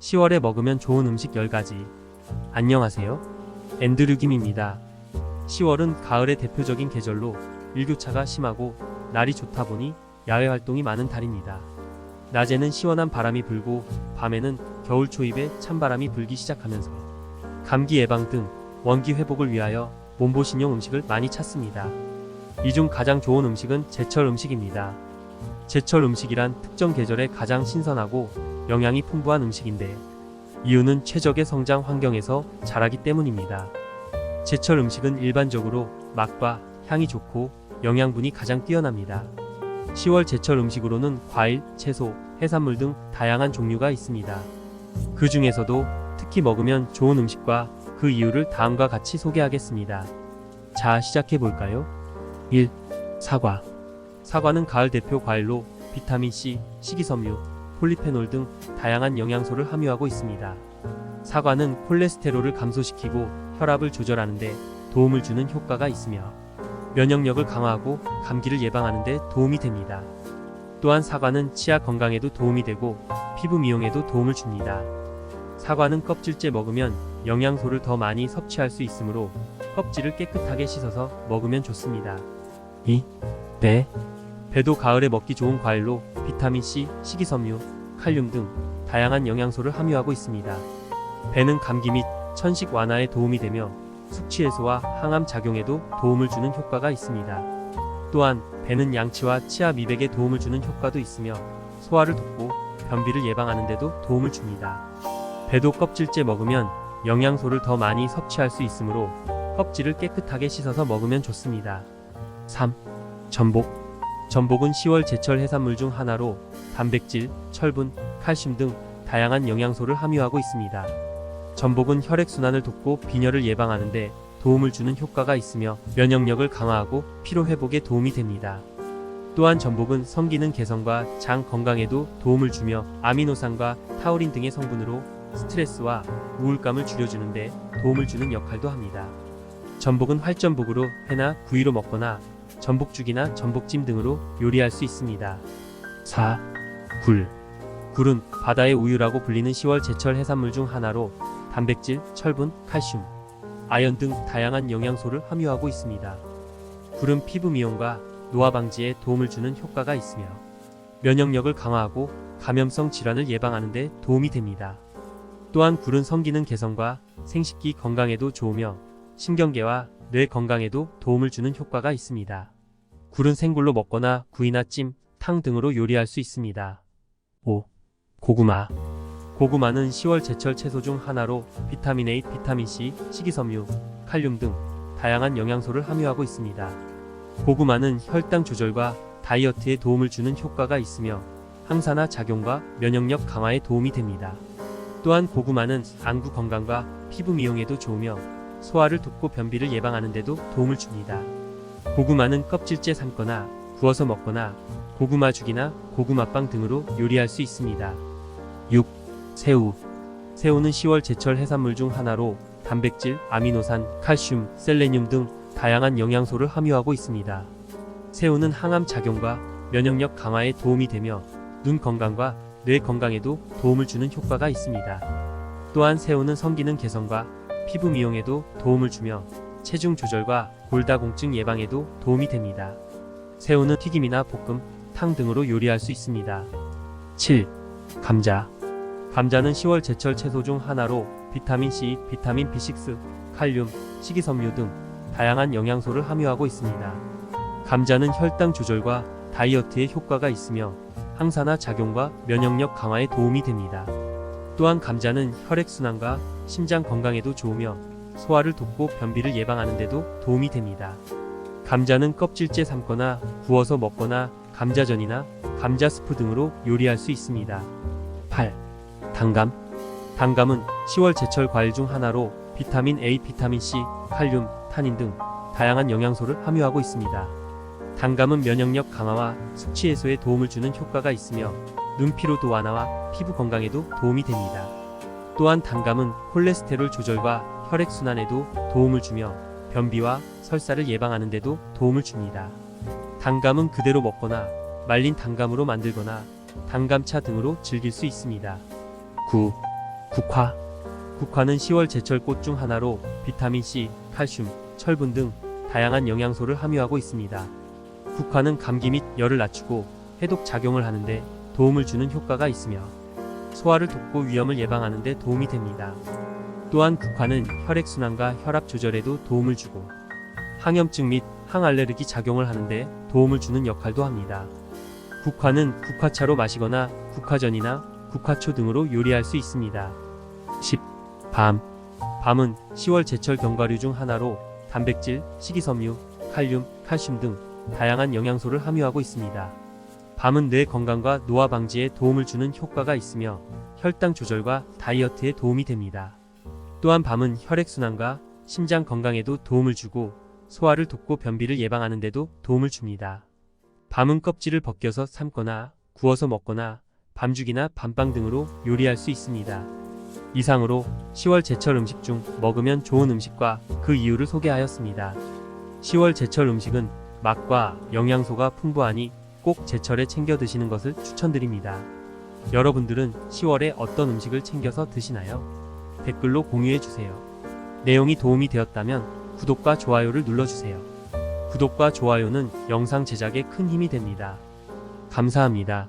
10월에 먹으면 좋은 음식 10가지. 안녕하세요. 앤드류 김입니다. 10월은 가을의 대표적인 계절로 일교차가 심하고 날이 좋다 보니 야외 활동이 많은 달입니다. 낮에는 시원한 바람이 불고 밤에는 겨울 초입에 찬바람이 불기 시작하면서 감기 예방 등 원기 회복을 위하여 몸보신용 음식을 많이 찾습니다. 이 중 가장 좋은 음식은 제철 음식입니다. 제철 음식이란 특정 계절에 가장 신선하고 영양이 풍부한 음식인데 이유는 최적의 성장 환경에서 자라기 때문입니다. 제철 음식은 일반적으로 맛과 향이 좋고 영양분이 가장 뛰어납니다. 10월 제철 음식으로는 과일, 채소, 해산물 등 다양한 종류가 있습니다. 그 중에서도 특히 먹으면 좋은 음식과 그 이유를 다음과 같이 소개하겠습니다. 자, 시작해 볼까요? 1. 사과. 사과는 가을 대표 과일로 비타민 C, 식이섬유, 폴리페놀 등 다양한 영양소를 함유하고 있습니다. 사과는 콜레스테롤을 감소시키고 혈압을 조절하는 데 도움을 주는 효과가 있으며 면역력을 강화하고 감기를 예방하는 데 도움이 됩니다. 또한 사과는 치아 건강에도 도움이 되고 피부 미용에도 도움을 줍니다. 사과는 껍질째 먹으면 영양소를 더 많이 섭취할 수 있으므로 껍질을 깨끗하게 씻어서 먹으면 좋습니다. 2. 배. 배도 가을에 먹기 좋은 과일로 비타민 C, 식이섬유, 칼륨 등 다양한 영양소를 함유하고 있습니다. 배는 감기 및 천식 완화에 도움이 되며 숙취 해소와 항암 작용에도 도움을 주는 효과가 있습니다. 또한 배는 양치와 치아 미백에 도움을 주는 효과도 있으며 소화를 돕고 변비를 예방하는 데도 도움을 줍니다. 배도 껍질째 먹으면 영양소를 더 많이 섭취할 수 있으므로 껍질을 깨끗하게 씻어서 먹으면 좋습니다. 3. 전복. 전복은 10월 제철 해산물 중 하나로 단백질, 철분, 칼슘 등 다양한 영양소를 함유하고 있습니다. 전복은 혈액순환을 돕고 빈혈을 예방하는데 도움을 주는 효과가 있으며 면역력을 강화하고 피로 회복에 도움이 됩니다. 또한 전복은 성기능 개선과 장 건강에도 도움을 주며 아미노산과 타우린 등의 성분으로 스트레스와 우울감을 줄여주는데 도움을 주는 역할도 합니다. 전복은 활전복으로 회나 구이로 먹거나 전복죽이나 전복찜 등으로 요리할 수 있습니다. 4. 굴. 굴은 바다의 우유라고 불리는 10월 제철 해산물 중 하나로 단백질, 철분, 칼슘, 아연 등 다양한 영양소를 함유하고 있습니다. 굴은 피부 미용과 노화 방지에 도움을 주는 효과가 있으며 면역력을 강화하고 감염성 질환을 예방하는 데 도움이 됩니다. 또한 굴은 성기능 개선과 생식기 건강에도 좋으며 신경계와 뇌 건강에도 도움을 주는 효과가 있습니다. 굴은 생굴로 먹거나 구이나 찜, 탕 등으로 요리할 수 있습니다. 5. 고구마. 고구마는 10월 제철 채소 중 하나로 비타민 A, 비타민 C, 식이섬유, 칼륨 등 다양한 영양소를 함유하고 있습니다. 고구마는 혈당 조절과 다이어트에 도움을 주는 효과가 있으며 항산화 작용과 면역력 강화에 도움이 됩니다. 또한 고구마는 안구 건강과 피부 미용에도 좋으며 소화를 돕고 변비를 예방하는 데도 도움을 줍니다. 고구마는 껍질째 삶거나 구워서 먹거나 고구마죽이나 고구마빵 등으로 요리할 수 있습니다. 6. 새우. 새우는 10월 제철 해산물 중 하나로 단백질, 아미노산, 칼슘, 셀레늄 등 다양한 영양소를 함유하고 있습니다. 새우는 항암 작용과 면역력 강화에 도움이 되며 눈 건강과 뇌 건강에도 도움을 주는 효과가 있습니다. 또한 새우는 성기능 개선과 피부 미용에도 도움을 주며 체중 조절과 골다공증 예방에도 도움이 됩니다. 새우는 튀김이나 볶음, 탕 등으로 요리할 수 있습니다. 7. 감자. 감자는 10월 제철 채소 중 하나로 비타민 C, 비타민 B6, 칼륨, 식이섬유 등 다양한 영양소를 함유하고 있습니다. 감자는 혈당 조절과 다이어트에 효과가 있으며 항산화 작용과 면역력 강화에 도움이 됩니다. 또한 감자는 혈액순환과 심장 건강에도 좋으며 소화를 돕고 변비를 예방하는 데도 도움이 됩니다. 감자는 껍질째 삶거나 구워서 먹거나 감자전이나 감자 스프 등으로 요리할 수 있습니다. 8. 단감. 단감은 10월 제철 과일 중 하나로 비타민 A, 비타민 C, 칼륨, 타닌 등 다양한 영양소를 함유하고 있습니다. 단감은 면역력 강화와 숙취 해소에 도움을 주는 효과가 있으며 눈 피로도 완화와 피부 건강에도 도움이 됩니다. 또한 단감은 콜레스테롤 조절과 혈액 순환에도 도움을 주며 변비와 설사를 예방하는 데도 도움을 줍니다. 단감은 그대로 먹거나 말린 단감으로 만들거나 단감차 등으로 즐길 수 있습니다. 9. 국화 국화는 10월 제철 꽃 중 하나로 비타민 C, 칼슘, 철분 등 다양한 영양소를 함유하고 있습니다. 국화는 감기 및 열을 낮추고 해독 작용을 하는데 도움을 주는 효과가 있으며 소화를 돕고 위염을 예방하는 데 도움이 됩니다. 또한 국화는 혈액순환과 혈압 조절에도 도움을 주고 항염증 및 항알레르기 작용을 하는데 도움을 주는 역할도 합니다. 국화는 국화차로 마시거나 국화전이나 국화초 등으로 요리할 수 있습니다. 10. 밤. 밤은 10월 제철 견과류 중 하나로 단백질, 식이섬유, 칼륨, 칼슘 등 다양한 영양소를 함유하고 있습니다. 밤은 뇌 건강과 노화 방지에 도움을 주는 효과가 있으며 혈당 조절과 다이어트에 도움이 됩니다. 또한 밤은 혈액순환과 심장 건강에도 도움을 주고 소화를 돕고 변비를 예방하는 데도 도움을 줍니다. 밤은 껍질을 벗겨서 삶거나 구워서 먹거나 밤죽이나 밤빵 등으로 요리할 수 있습니다. 이상으로 10월 제철 음식 중 먹으면 좋은 음식과 그 이유를 소개하였습니다. 10월 제철 음식은 맛과 영양소가 풍부하니 꼭 제철에 챙겨 드시는 것을 추천드립니다. 여러분들은 10월에 어떤 음식을 챙겨서 드시나요? 댓글로 공유해 주세요. 내용이 도움이 되었다면 구독과 좋아요를 눌러주세요. 구독과 좋아요는 영상 제작에 큰 힘이 됩니다. 감사합니다.